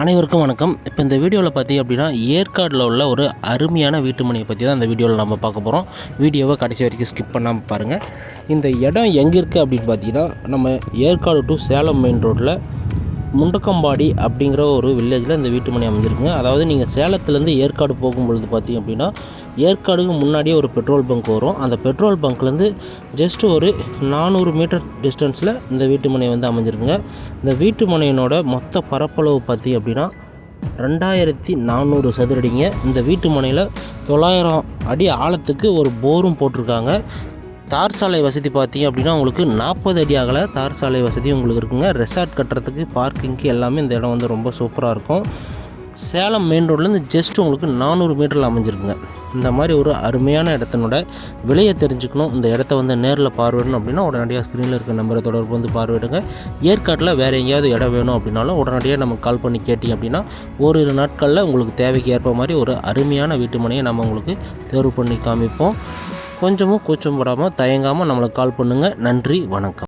அனைவருக்கும் வணக்கம். இப்போ இந்த வீடியோவில் பார்த்தீங்க அப்படின்னா ஏற்காடில் உள்ள ஒரு அருமையான வீட்டுமனையை பற்றி தான் இந்த வீடியோவில் நம்ம பார்க்க போகிறோம் வீடியோவை கடைசி வரைக்கும் ஸ்கிப் பண்ணாமல் பாருங்கள் இந்த இடம் எங்கே இருக்குது அப்படின்னு பார்த்தீங்கன்னா நம்ம ஏற்காடு டு சேலம் மெயின் ரோட்டில் முண்டக்கம்பாடி அப்படிங்கிற ஒரு வில்லேஜில் இந்த வீட்டுமனை அமைஞ்சிருக்குங்க. அதாவது நீங்கள் சேலத்துலேருந்து ஏற்காடு போகும்பொழுது பார்த்தீங்க அப்படின்னா ஏற்காடுக்கு முன்னாடியே ஒரு பெட்ரோல் பங்க் வரும். அந்த பெட்ரோல் பங்க்லேருந்து ஜஸ்ட் ஒரு நானூறு மீட்டர் டிஸ்டன்ஸில் இந்த வீட்டுமனை வந்து அமைஞ்சிருக்குங்க. இந்த வீட்டுமனையினோட மொத்த பரப்பளவு பார்த்தீங்க அப்படின்னா ரெண்டாயிரத்தி நானூறு சதுரடிங்க. இந்த வீட்டு மனையில் தொள்ளாயிரம் அடி ஆழத்துக்கு ஒரு போரும் போட்டிருக்காங்க. தார் சாலை வசதி பார்த்தீங்க அப்படின்னா உங்களுக்கு நாற்பது அடி அகல தார் சாலை வசதி உங்களுக்கு இருக்குங்க. ரெசார்ட் கட்டுறதுக்கு பார்க்கிங்க்கு எல்லாமே இந்த இடம் வந்து ரொம்ப சூப்பராக இருக்கும். சேலம் மெயின் ரோட்லேருந்து ஜஸ்ட் உங்களுக்கு நானூறு மீட்டரில் அமைஞ்சிருக்குங்க. இந்த மாதிரி ஒரு அருமையான இடத்தினோட விலையை தெரிஞ்சுக்கணும். இந்த இடத்த வந்து நேரில் பார்வையிடணும் அப்படின்னா உடனடியாக ஸ்க்ரீனில் இருக்க நம்பரை தொடர்பு வந்து பார்வையிடுங்க. ஏற்காட்டில் வேறு எங்கேயாவது இடம் வேணும் அப்படின்னாலும் உடனடியாக நம்ம கால் பண்ணி கேட்டிங்க அப்படின்னா ஓரிரு நாட்களில் உங்களுக்கு தேவைக்கு ஏற்ப மாதிரி ஒரு அருமையான வீட்டு மனையை நம்ம உங்களுக்கு தேர்வு பண்ணி காமிப்போம். கொஞ்சமும் கூச்சம் படாமல் தயங்காமல் நம்மளுக்கு கால் பண்ணுங்கள் நன்றி வணக்கம்.